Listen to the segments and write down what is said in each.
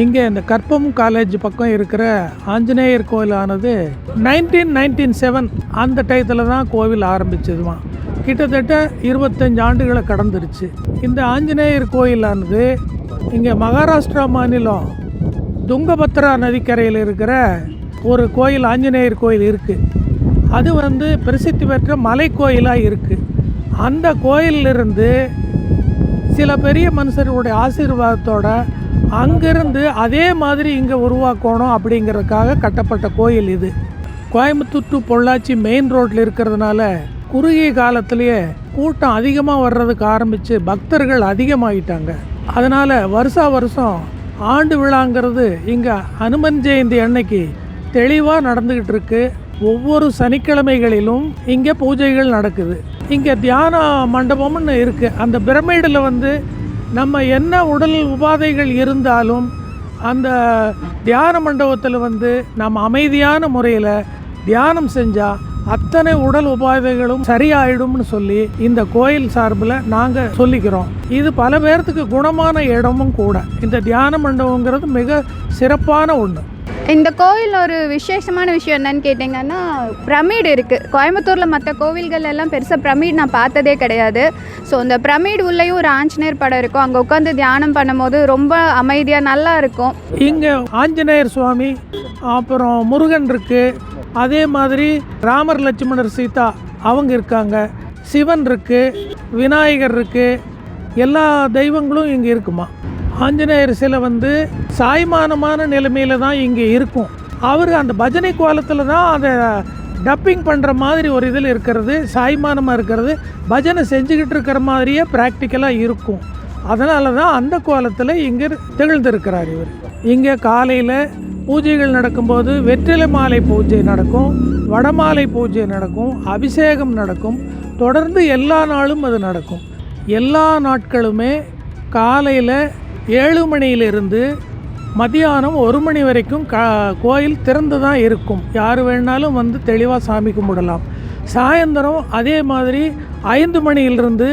இங்கே இந்த கற்பம் காலேஜ் பக்கம் இருக்கிற ஆஞ்சநேயர் கோயிலானது நைன்டீன் நைன்டீன் செவன் அந்த டயத்தில் தான் கோவில் ஆரம்பிச்சதுமா. கிட்டத்தட்ட இருபத்தஞ்சு ஆண்டுகளை கடந்துருச்சு. இந்த ஆஞ்சநேயர் கோயிலானது இங்கே மகாராஷ்டிரா மாநிலம் துங்கபத்ரா நதிக்கரையில் இருக்கிற ஒரு கோயில் ஆஞ்சநேயர் கோயில் இருக்குது அது வந்து பிரசித்தி பெற்ற மலை கோயிலாக இருக்குது அந்த கோயிலிருந்து சில பெரிய மனுஷருடைய ஆசீர்வாதத்தோட அங்கிருந்து அதே மாதிரி இங்கே உருவாக்கணும் அப்படிங்கிறதுக்காக கட்டப்பட்ட கோயில் இது. கோயம்புத்தூர் டு பொள்ளாச்சி மெயின் ரோட்டில் இருக்கிறதுனால குறுகிய காலத்திலேயே கூட்டம் அதிகமாக வர்றதுக்கு ஆரம்பித்து பக்தர்கள் அதிகமாகிட்டாங்க அதனால் வருஷா வருஷம் ஆண்டு விழாங்கிறது இங்கே ஹனுமன் ஜெயந்தி அன்னைக்கு தெளிவாக நடந்துக்கிட்டு இருக்கு. ஒவ்வொரு சனிக்கிழமைகளிலும் இங்கே பூஜைகள் நடக்குது. இங்கே தியான மண்டபம்னு இருக்குது அந்த பிரமிடில் வந்து நம்ம என்ன உடல் உபாதைகள் இருந்தாலும் அந்த தியான மண்டபத்தில் வந்து நம்ம அமைதியான முறையில் தியானம் செஞ்சால் அத்தனை உடல் உபாதைகளும் சரியாயிடும்னு சொல்லி இந்த கோயில் சார்பில் நாங்கள் சொல்லிக்கிறோம். இது பல பேர்த்துக்கு குணமான இடமும் கூட. இந்த தியான மண்டபங்கிறது மிக சிறப்பான ஒன்று இந்த கோயில் ஒரு விசேஷமான விஷயம் என்னன்னு கேட்டிங்கன்னா பிரமிடு இருக்குது கோயம்புத்தூரில் மற்ற கோவில்கள் எல்லாம் பெருசாக பிரமிட் நான் பார்த்ததே கிடையாது. ஸோ இந்த பிரமிட் உள்ளேயும் ஒரு ஆஞ்சநேயர் படம் இருக்கும். அங்கே உட்காந்து தியானம் பண்ணும்போது ரொம்ப அமைதியாக நல்லா இருக்கும். இங்கே ஆஞ்சநேயர் சுவாமி அப்புறம் முருகன் இருக்குது அதே மாதிரி ராமர் லட்சுமணர் சீதா அவங்க இருக்காங்க. சிவன் இருக்குது விநாயகர் இருக்குது எல்லா தெய்வங்களும் இங்கே இருக்குமா? ஆஞ்சநேயர் சிலை வந்து சாய்மானமான நிலைமையில தான் இங்கே இருக்கும். அவர் அந்த பஜனை கோலத்தில் தான் அதை டப்பிங் பண்ணுற மாதிரி ஒரு இதில் இருக்கிறது சாய்மானமாக இருக்கிறது பஜனை செஞ்சுக்கிட்டு இருக்கிற மாதிரியே ப்ராக்டிக்கலாக இருக்கும். அதனால தான் அந்த கோலத்தில் இங்கே திகழ்ந்திருக்கிறார் இவர். இங்கே காலையில் பூஜைகள் நடக்கும்போது வெற்றிலை மாலை பூஜை நடக்கும் வடமாலை பூஜை நடக்கும் அபிஷேகம் நடக்கும் தொடர்ந்து எல்லா நாளும் அது நடக்கும். எல்லா நாட்களுமே காலையில் ஏழு மணியிலிருந்து மதியானம் ஒரு மணி வரைக்கும் கா கோயில் திறந்து தான் இருக்கும். யார் வேணாலும் வந்து தெளிவாக சாமி கும்பிடலாம். சாயந்தரம் அதே மாதிரி ஐந்து மணியிலிருந்து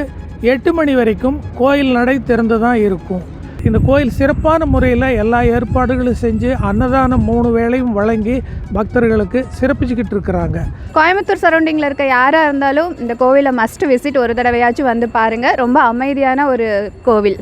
எட்டு மணி வரைக்கும் கோயில் நடை திறந்து தான் இருக்கும். இந்த கோயில் சிறப்பான முறையில் எல்லா ஏற்பாடுகளும் செஞ்சு அன்னதானம் மூணு வேளையும் வழங்கி பக்தர்களுக்கு சிறப்பிச்சுக்கிட்டு இருக்கிறாங்க. கோயம்புத்தூர் சரௌண்டிங்கில் இருக்க யாராக இருந்தாலும் இந்த கோவிலை மஸ்ட் விசிட் ஒரு தடவையாச்சும் வந்து பாருங்கள் ரொம்ப அமைதியான ஒரு கோவில்.